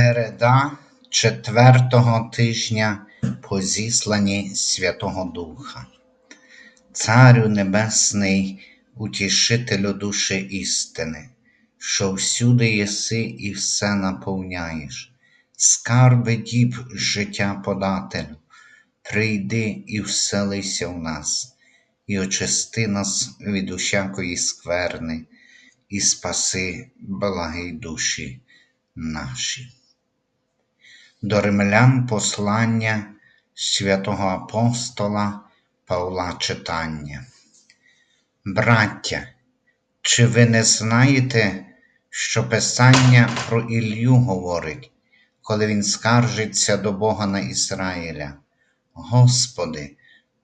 Середа четвертого тижня по зісланні Святого Духа. Царю Небесний, утішителю душі істини, що всюди єси і все наповняєш, скарби діб життя подателю, прийди і вселися в нас, і очисти нас від усякої скверни, і спаси благі душі наші. До римлян послання святого апостола Павла читання. Браття, чи ви не знаєте, що Писання про Ілью говорить, коли він скаржиться до Бога на Ізраїля? Господи,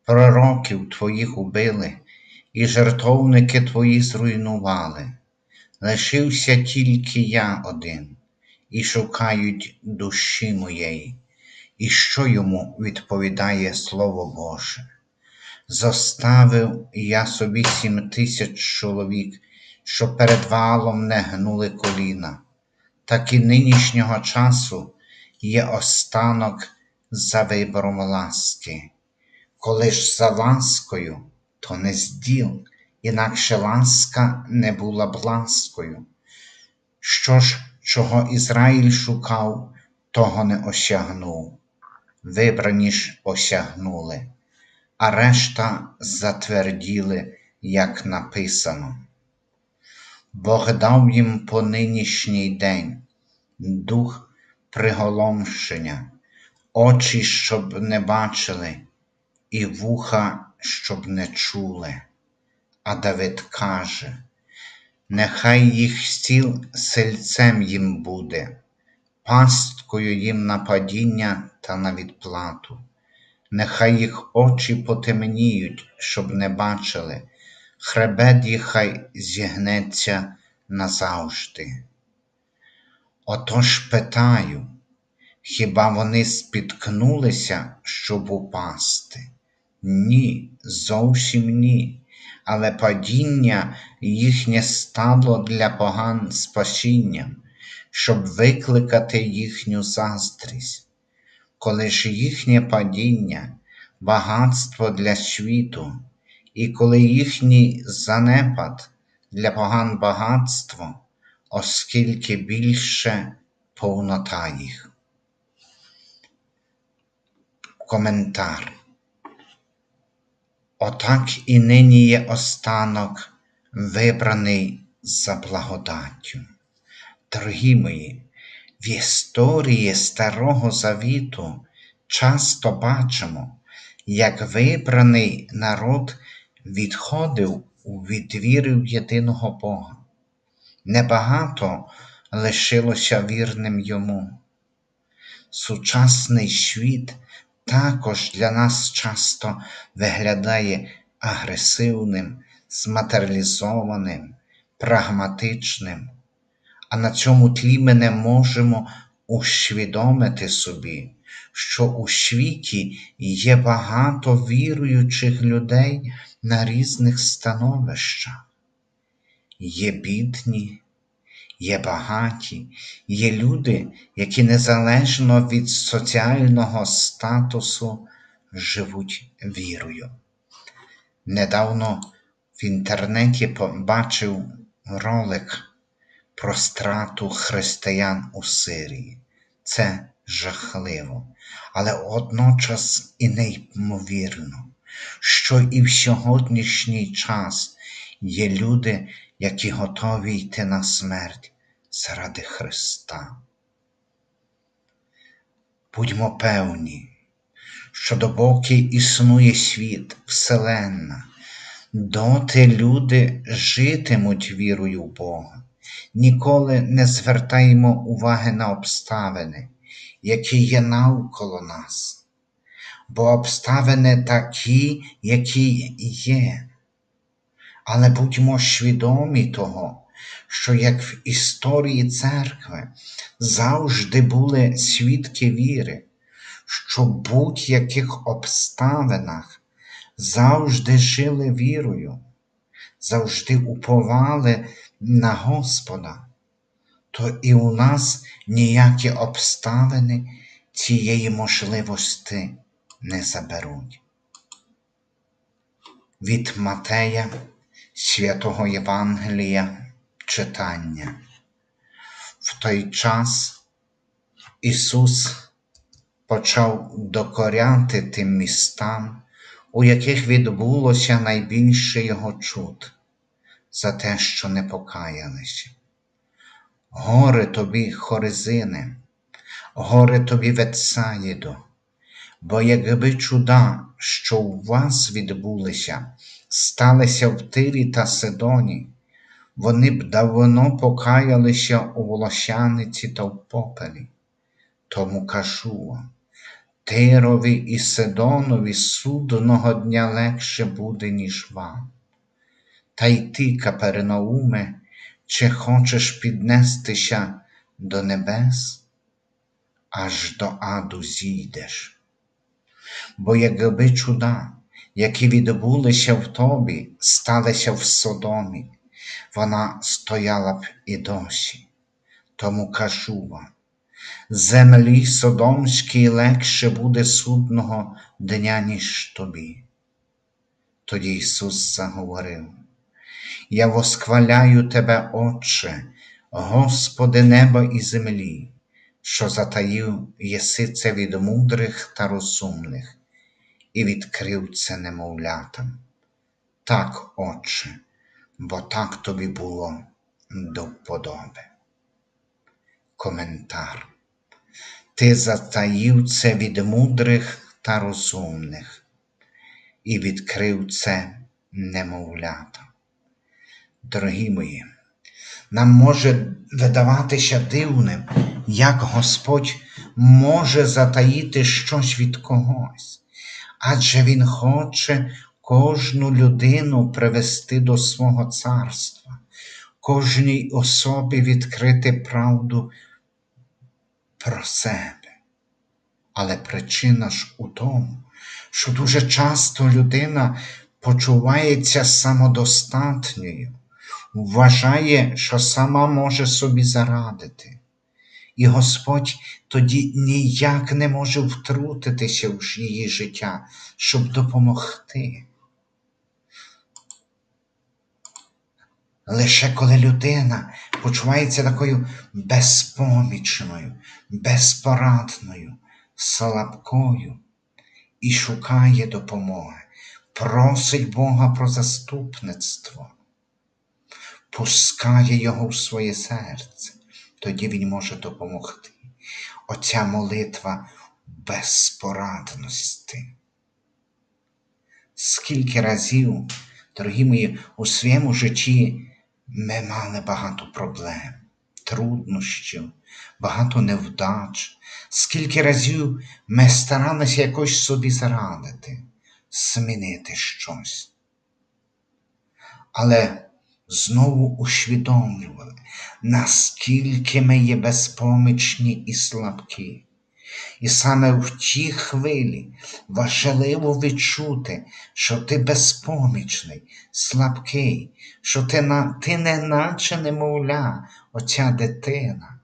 пророків Твоїх убили, і жертовники Твої зруйнували. Лишився тільки я один і шукають душі моєї, і що йому відповідає Слово Боже. Зоставив я собі сім тисяч чоловік, що перед валом не гнули коліна, так і нинішнього часу є останок за вибором ласки. Коли ж за ласкою, то не зділ, інакше ласка не була б ласкою. Що ж чого Ізраїль шукав, того не осягнув, вибрані ж осягнули, а решта затверділи, як написано. Бог дав їм по нинішній день дух приголомшення, очі, щоб не бачили, і вуха, щоб не чули. А Давид каже, Нехай їх стіл сельцем їм буде, пасткою їм на падіння та на відплату, нехай їх очі потемніють, щоб не бачили, хребет їх зігнеться назавжди. Отож питаю, хіба вони спіткнулися, щоб упасти? Ні, зовсім ні але падіння їхнє стало для поган спасінням, щоб викликати їхню заздрість. Коли ж їхнє падіння, багатство для світу, і коли їхній занепад для поган багатство, оскільки більше повнота їх. Коментар Отак і нині є останок, вибраний за благодаттю. Дорогі мої, в історії Старого Завіту часто бачимо, як вибраний народ відходив від віри в єдиного Бога. Небагато лишилося вірним йому. Сучасний світ також для нас часто виглядає агресивним, зматеріалізованим, прагматичним, а на цьому тлі ми не можемо усвідомити собі, що у світі є багато віруючих людей на різних становищах. Є бідні, Є багаті, є люди, які незалежно від соціального статусу живуть вірою. Недавно в інтернеті побачив ролик про страту християн у Сирії. Це жахливо, але водночас і неймовірно, що і в сьогоднішній час є люди, які готові йти на смерть заради Христа. Будьмо певні, що допоки існує світ, Вселенна, доти люди житимуть вірою в Бога. Ніколи не звертаємо уваги на обставини, які є навколо нас, бо обставини такі, які є. Але будьмо свідомі того, що як в історії церкви завжди були свідки віри, що в будь-яких обставинах завжди жили вірою, завжди уповали на Господа. то і у нас ніякі обставини цієї можливості не заберуть. Від Матея Святого Євангелія читання. В той час Ісус почав докоряти тим містам, у яких відбулося найбільше Його чуд за те, що не покаялися. Горе тобі, Хорезине, горе тобі, Ветсаїдо, бо якби чуда, що у вас відбулися, сталися в Тирі та Сидоні, вони б давно покаялися у волощаниці та в попелі. Тому кажу вам, Тирові і Сидонові судного дня легше буде, ніж вам. Та й ти, Капернауме, чи хочеш піднестися до небес, аж до аду зійдеш. Бо якби чуда, які відбулися в тобі, сталися в Содомі, вона стояла б і досі. Тому кажу вам, землі Содомській легше буде судного дня, ніж тобі. Тоді Ісус заговорив, Я восхваляю Тебе, Отче, Господи неба і землі, що затаїв єси це від мудрих та розумних, і відкрив це немовлятам. Так, Отче, бо так тобі було до вподоби. Коментар. Ти затаїв це від мудрих та розумних, і відкрив це немовлятам. Дорогі мої, нам може видаватися дивним, як Господь може затаїти щось від когось, адже Він хоче кожну людину привести до свого царства, кожній особі відкрити правду про себе. Але причина ж у тому, що дуже часто людина почувається самодостатньою, вважає, що сама може собі зарадити. І Господь тоді ніяк не може втрутитися в її життя, щоб допомогти. Лише коли людина почувається такою безпомічною, безпорадною, слабкою і шукає допомоги, просить Бога про заступництво, пускає Його в своє серце, тоді Він може допомогти. Оця молитва безпорадності. Скільки разів, дорогі мої, у своєму житті ми мали багато проблем, труднощів, багато невдач, скільки разів ми старалися якось собі зарадити, змінити щось. Але знову усвідомлювали, наскільки ми є безпомічні і слабкі. І саме в тій хвилі важливо відчути, що ти безпомічний, слабкий, що ти, на, ти не наче немовля, оця дитина,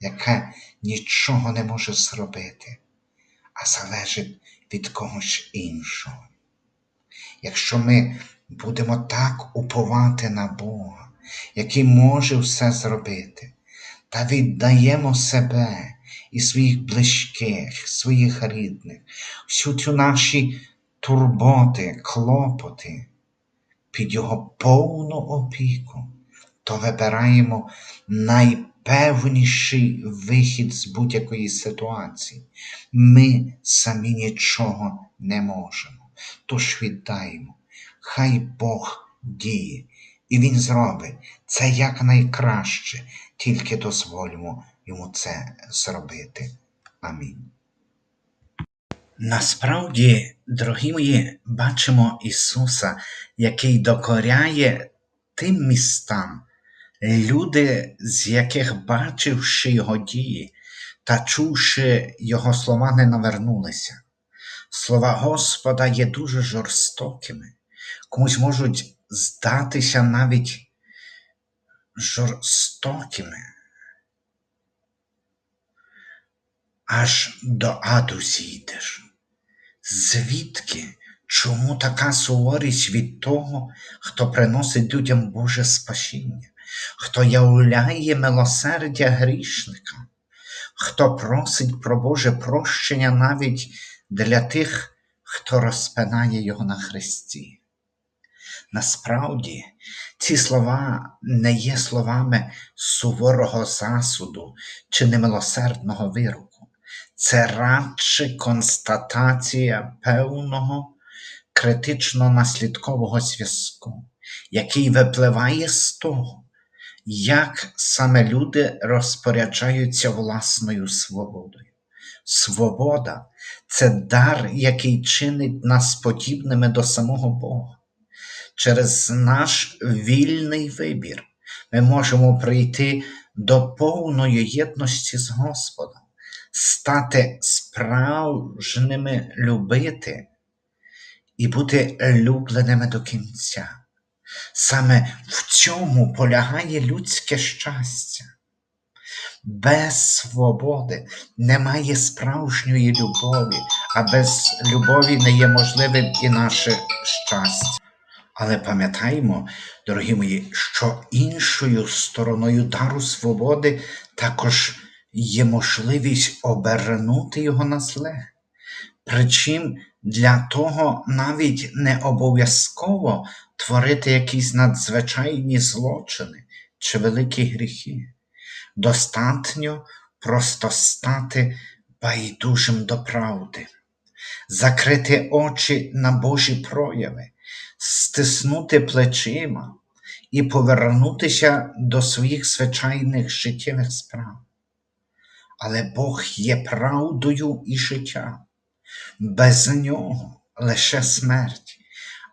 яка нічого не може зробити, а залежить від когось іншого. Якщо ми будемо так уповати на Бога, який може все зробити, та віддаємо себе і своїх близьких, своїх рідних, всю цю наші турботи, клопоти під Його повну опіку, то вибираємо найпевніший вихід з будь-якої ситуації. Ми самі нічого не можемо. Тож віддаємо, хай Бог діє, і Він зробить це якнайкраще, тільки дозволимо йому це зробити. Амінь. Насправді, дорогі мої, бачимо Ісуса, який докоряє тим містам, люди, з яких, бачивши Його дії та чувши Його слова, не навернулися. Слова Господа є дуже жорстокими, комусь можуть здатися навіть жорстокими аж до аду зійдеш. Звідки? Чому така суворість від того, хто приносить людям Боже спасіння, хто являє милосердя грішника, хто просить про Боже прощення навіть для тих, хто розпинає його на хресті? Насправді, ці слова не є словами суворого засуду чи немилосердного вироку. Це радше констатація певного критично-наслідкового зв'язку, який випливає з того, як саме люди розпоряджаються власною свободою. Свобода це дар, який чинить нас подібними до самого Бога. Через наш вільний вибір ми можемо прийти до повної єдності з Господом, стати справжніми любити і бути любленими до кінця. Саме в цьому полягає людське щастя. Без свободи немає справжньої любові, а без любові не є можливим і наше щастя. Але пам'ятаймо, дорогі мої, що іншою стороною дару свободи також є можливість обернути його на зле. Причим для того навіть не обов'язково творити якісь надзвичайні злочини чи великі гріхи. Достатньо просто стати байдужим до правди, закрити очі на Божі прояви, стиснути плечима і повернутися до своїх звичайних життєвих справ. Але Бог є правдою і життям. Без нього лише смерть,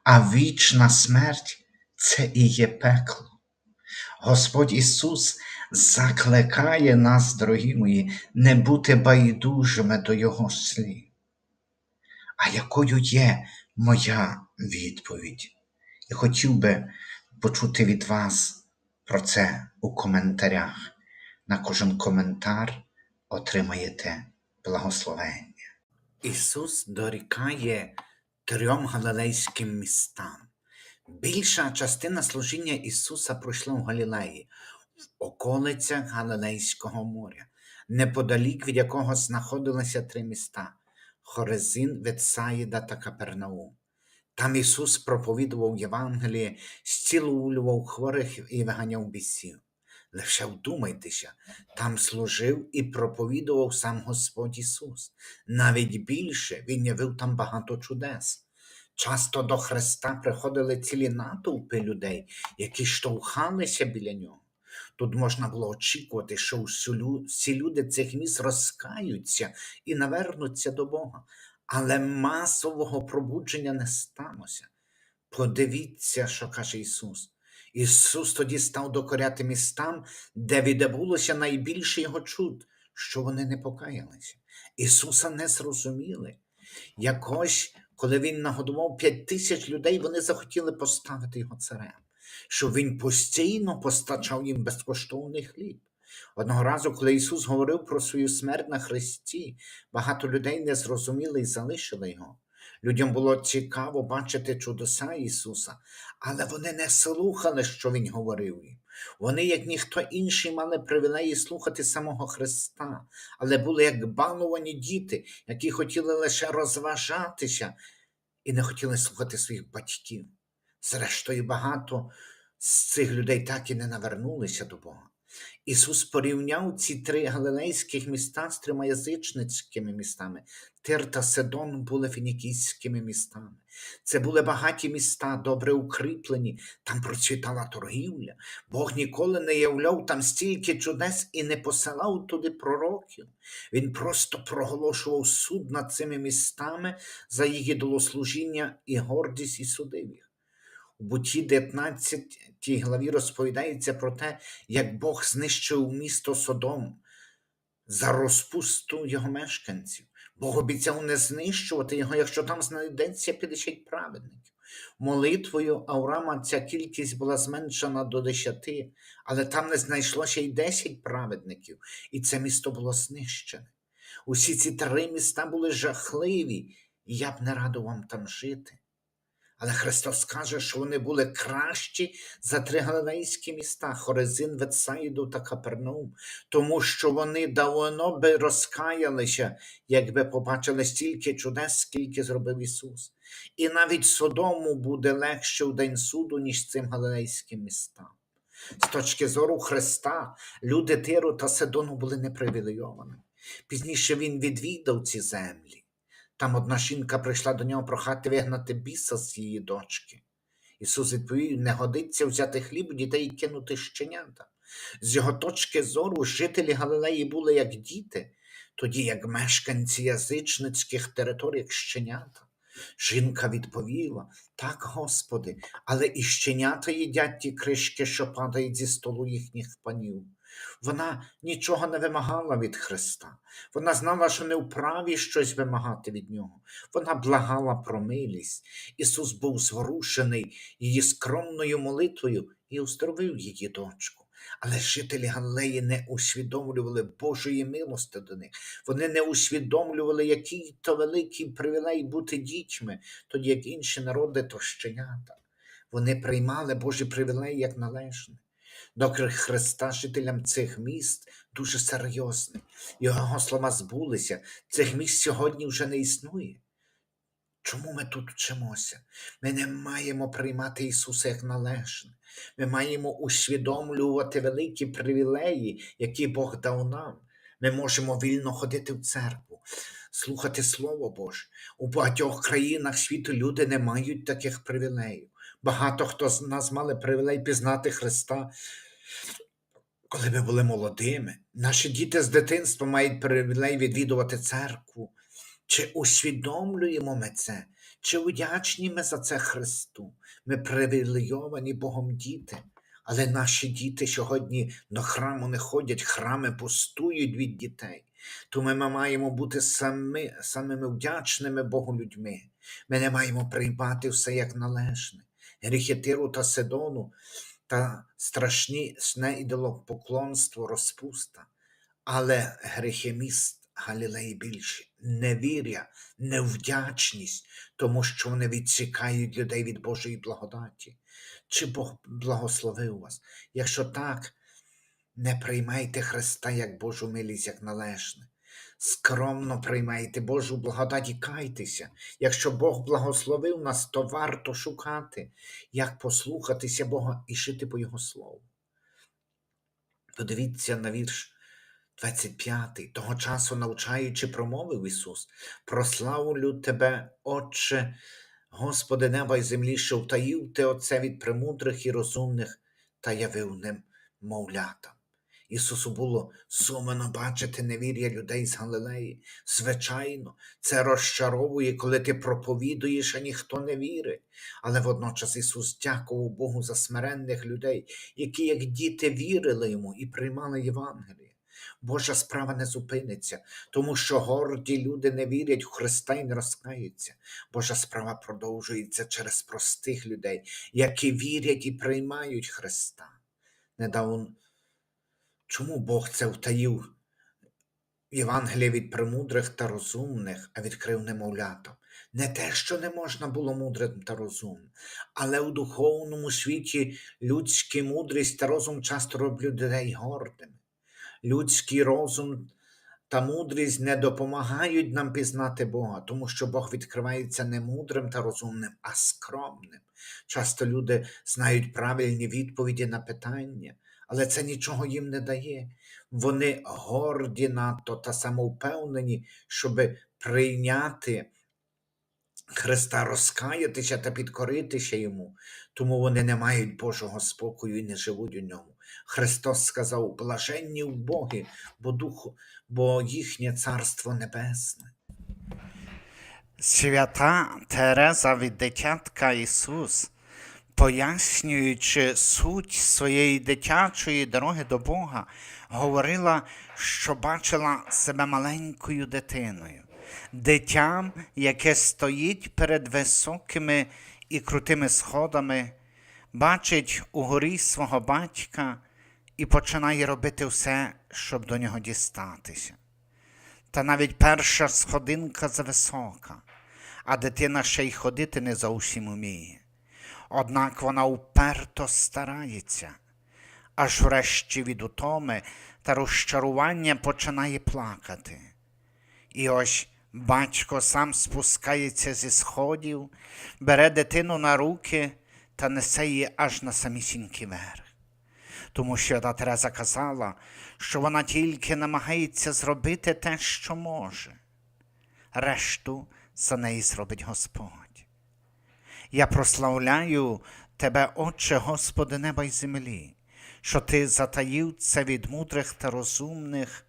а вічна смерть це і є пекло. Господь Ісус закликає нас, дорогі мої, не бути байдужими до Його слів. А якою є моя відповідь? І хотів би почути від вас про це у коментарях. На кожен коментар отримаєте благословення. Ісус дорікає трьом галилейським містам. Більша частина служіння Ісуса пройшла в Галілеї, в околицях Галилейського моря, неподалік від якого знаходилися три міста Хорезин, Ветсаїда та Капернаум. Там Ісус проповідував Євангеліє, зцілував хворих і виганяв бісів. Лише вдумайтеся, там служив і проповідував сам Господь Ісус. Навіть більше Він явив там багато чудес. Часто до Христа приходили цілі натовпи людей, які штовхалися біля нього. Тут можна було очікувати, що всі люди цих міст розкаються і навернуться до Бога, але масового пробудження не сталося. Подивіться, що каже Ісус. Ісус тоді став докоряти містам, де відбулося найбільше його чуд, що вони не покаялися. Ісуса не зрозуміли. Якось, коли Він нагодував п'ять тисяч людей, вони захотіли поставити його царем, що Він постійно постачав їм безкоштовний хліб. Одного разу, коли Ісус говорив про свою смерть на Христі, багато людей не зрозуміли і залишили його. Людям було цікаво бачити чудеса Ісуса, але вони не слухали, що Він говорив їм. Вони, як ніхто інший, мали привілеї слухати самого Христа, але були як баловані діти, які хотіли лише розважатися і не хотіли слухати своїх батьків. Зрештою, багато з цих людей так і не навернулися до Бога. Ісус порівняв ці три галилейських міста з трьома язичницькими містами. Тир та Сидон були фінікійськими містами. Це були багаті міста, добре укріплені, там процвітала торгівля. Бог ніколи не являв там стільки чудес і не посилав туди пророків. Він просто проголошував суд над цими містами за їх ідолослужіння і гордість і судив їх. У буті 19 главі розповідається про те, як Бог знищив місто Содом за розпусту його мешканців. Бог обіцяв не знищувати його, якщо там знайдеться 50 праведників. Молитвою Авраама ця кількість була зменшена до 10, але там не знайшлося й 10 праведників, і це місто було знищене. Усі ці три міста були жахливі, і я б не радив вам там жити. Але Христос каже, що вони були кращі за три галилейські міста Хорезин, Ветсаїду та Капернаум, тому що вони давно би розкаялися, якби побачили стільки чудес, скільки зробив Ісус. І навіть Содому буде легше у день суду, ніж цим галилейським містам. З точки зору Христа, люди Тиру та Сидону були непривілейовані. Пізніше він відвідав ці землі. Там одна жінка прийшла до нього прохати вигнати біса з її дочки. Ісус відповів: не годиться взяти хліб дітей і кинути щенята. З його точки зору, жителі Галилеї були як діти, тоді як мешканці язичницьких територій як щенята. Жінка відповіла: Так, Господи, але і щенята їдять ті кришки, що падають зі столу їхніх панів. Вона нічого не вимагала від Христа. Вона знала, що не вправі щось вимагати від нього. Вона благала про милість. Ісус був зворушений її скромною молитвою і оздоровив її дочку. Але жителі Галилеї не усвідомлювали Божої милости до них. Вони не усвідомлювали, який то великий привілей бути дітьми, тоді як інші народи то щенята. Вони приймали Божі привілеї як належне. Доки Христа жителям цих міст дуже серйозний. Його слова збулися, цих місць сьогодні вже не існує. Чому ми тут вчимося? Ми не маємо приймати Ісуса як належне. Ми маємо усвідомлювати великі привілеї, які Бог дав нам. Ми можемо вільно ходити в церкву, слухати Слово Боже. У багатьох країнах світу люди не мають таких привілеїв. Багато хто з нас мали привілей пізнати Христа, коли ми були молодими. Наші діти з дитинства мають привілей відвідувати церкву. Чи усвідомлюємо ми це? Чи вдячні ми за це Христу? Ми привілейовані Богом діти, але наші діти сьогодні до храму не ходять, храми пустують від дітей. Тому ми маємо бути самі, самими вдячними Богу людьми. Ми не маємо приймати все як належне. Гріхи Тиру та Сидону та страшні сне ідолопоклонство, розпуста. Але гріхи міст Галілеї більше невір'я, невдячність, тому що вони відсікають людей від Божої благодаті. Чи Бог благословив вас? Якщо так, не приймайте Христа як Божу милість, як належне. Скромно приймайте Божу благодать і кайтеся. Якщо Бог благословив нас, то варто шукати, як послухатися Бога і жити по Його слову. Подивіться на вірш 25. Того часу, навчаючи, промовив Ісус, прославлю Тебе, Отче, Господи неба й землі, що втаїв Ти Отце від премудрих і розумних та явив ним мовлятам. Ісусу було сумно бачити невір'я людей з Галилеї. Звичайно, це розчаровує, коли ти проповідуєш, а ніхто не вірить. Але водночас Ісус дякував Богу за смиренних людей, які, як діти, вірили йому і приймали Євангеліє. Божа справа не зупиниться, тому що горді люди не вірять в Христа і не розкаються. Божа справа продовжується через простих людей, які вірять і приймають Христа. Недавно Чому Бог це втаїв Євангелія від премудрих та розумних, а відкрив немовлятам? Не те, що не можна було мудрим та розумним, але у духовному світі людська мудрість та розум часто роблять людей гордими. Людський розум та мудрість не допомагають нам пізнати Бога, тому що Бог відкривається не мудрим та розумним, а скромним. Часто люди знають правильні відповіді на питання, але це нічого їм не дає. Вони горді надто та самовпевнені, щоб прийняти Христа, розкаятися та підкоритися йому, тому вони не мають Божого спокою і не живуть у ньому. Христос сказав: блаженні в Боги, бо духу, бо їхнє царство небесне. Свята Тереза від дитятка Ісус, пояснюючи суть своєї дитячої дороги до Бога, говорила, що бачила себе маленькою дитиною, дитям, яке стоїть перед високими і крутими сходами, бачить угорі свого батька і починає робити все, щоб до нього дістатися. та навіть перша сходинка зависока, а дитина ще й ходити не зовсім уміє. Однак вона уперто старається, аж врешті від утоми та розчарування починає плакати. І ось батько сам спускається зі сходів, бере дитину на руки та несе її аж на самісінький верх. Тому що та Тереза казала, що вона тільки намагається зробити те, що може. Решту за неї зробить Господь. Я прославляю Тебе, Отче, Господи неба й землі, що Ти затаїв це від мудрих та розумних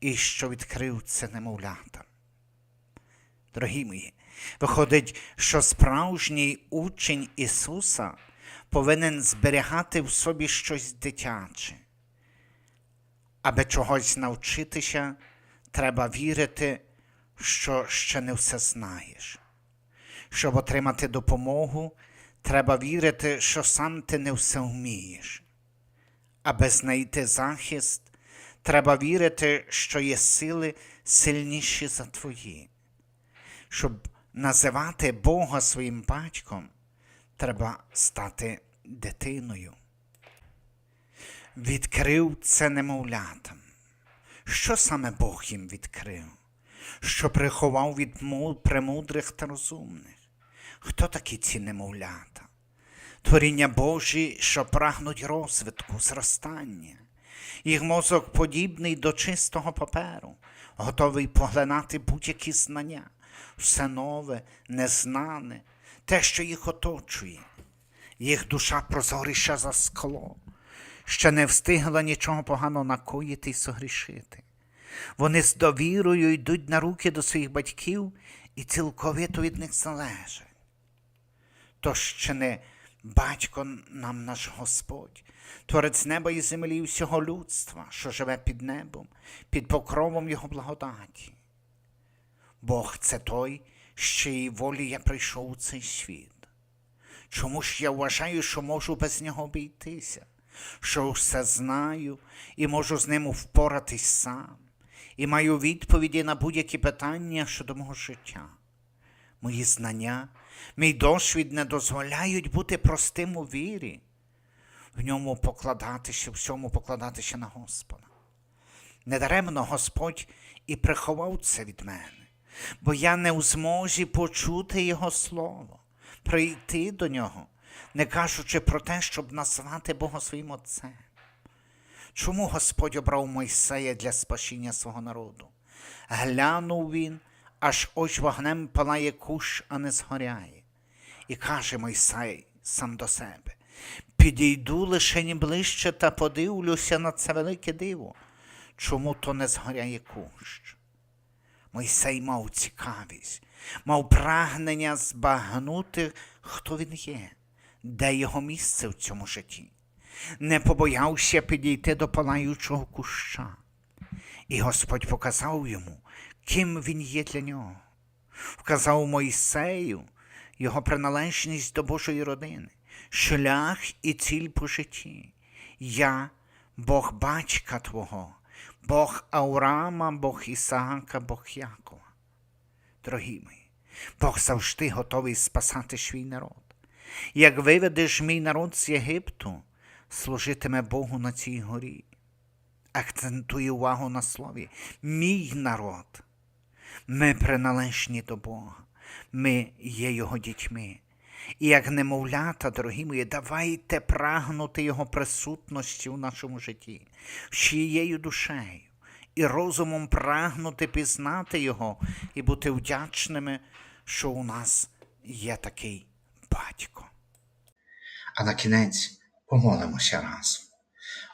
і що відкрив це немовлятам. Дорогі мої, виходить, що справжній учень Ісуса повинен зберігати в собі щось дитяче. Аби чогось навчитися, треба вірити, що ще не все знаєш. Щоб отримати допомогу, треба вірити, що сам ти не все вмієш. Аби знайти захист, треба вірити, що є сили сильніші за твої. Щоб називати Бога своїм батьком, треба стати дитиною. Відкрив це немовлятам. Що саме Бог їм відкрив? Що приховав від му- премудрих та розумних? Хто такі ці немовлята? Творіння Божі, що прагнуть розвитку, зростання. Їх мозок подібний до чистого паперу, готовий поглинати будь-які знання, все нове, незнане, те, що їх оточує. Їх душа прозоріша за скло, ще не встигла нічого погано накоїти й согрішити. Вони з довірою йдуть на руки до своїх батьків і цілковито від них залежать. То батько нам наш Господь, творець неба і землі і всього людства, що живе під небом, під покровом Його благодаті. Бог це той, що її волі я прийшов у цей світ. Чому ж я вважаю, що можу без нього обійтися, що все знаю і можу з ним впоратись сам, і маю відповіді на будь-які питання щодо мого життя. Мої знання, мій досвід не дозволяють бути простим у вірі, в ньому покладатися, всьому покладатися на Господа. Недаремно Господь і приховав це від мене, бо я не у змозі почути Його Слово, прийти до нього, не кажучи про те, щоб назвати Бога своїм Отцем. Чому Господь обрав Мойсея для спасіння свого народу? Глянув він, аж ось вогнем палає кущ, а не згоряє. І каже Мойсей сам до себе: Підійду лише ближче та подивлюся на це велике диво. Чому то не згоряє кущ? Мойсей мав цікавість, мав прагнення збагнути, хто він є, де його місце в цьому житті. Не побоявся підійти до палаючого куща. І Господь показав йому, ким він є для нього. Вказав Мойсею його приналежність до Божої родини, шлях і ціль по житті. Я, Бог батька Твого, Бог Авраама, Бог Ісаака, Бог Якова. Дорогі мої, Бог завжди готовий спасати свій народ. Як виведеш мій народ з Єгипту, служитиме Богу на цій горі. Акцентує увагу на слові мій народ. Ми приналежні до Бога, ми є Його дітьми. І як немовлята, дорогі мої, давайте прагнути Його присутності у нашому житті, всією душею і розумом прагнути пізнати Його і бути вдячними, що у нас є такий батько. А на кінець помолимося разом.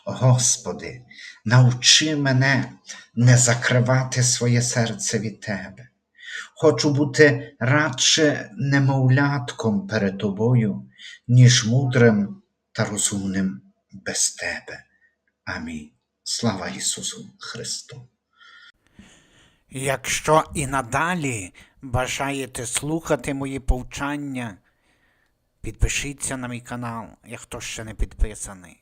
Господи, навчи мене не закривати своє серце від Тебе. Хочу бути радше немовлятком перед Тобою, ніж мудрим та розумним без Тебе. Амінь. Слава Ісусу Христу! Якщо і надалі бажаєте слухати мої повчання, підпишіться на мій канал, як хто ще не підписаний.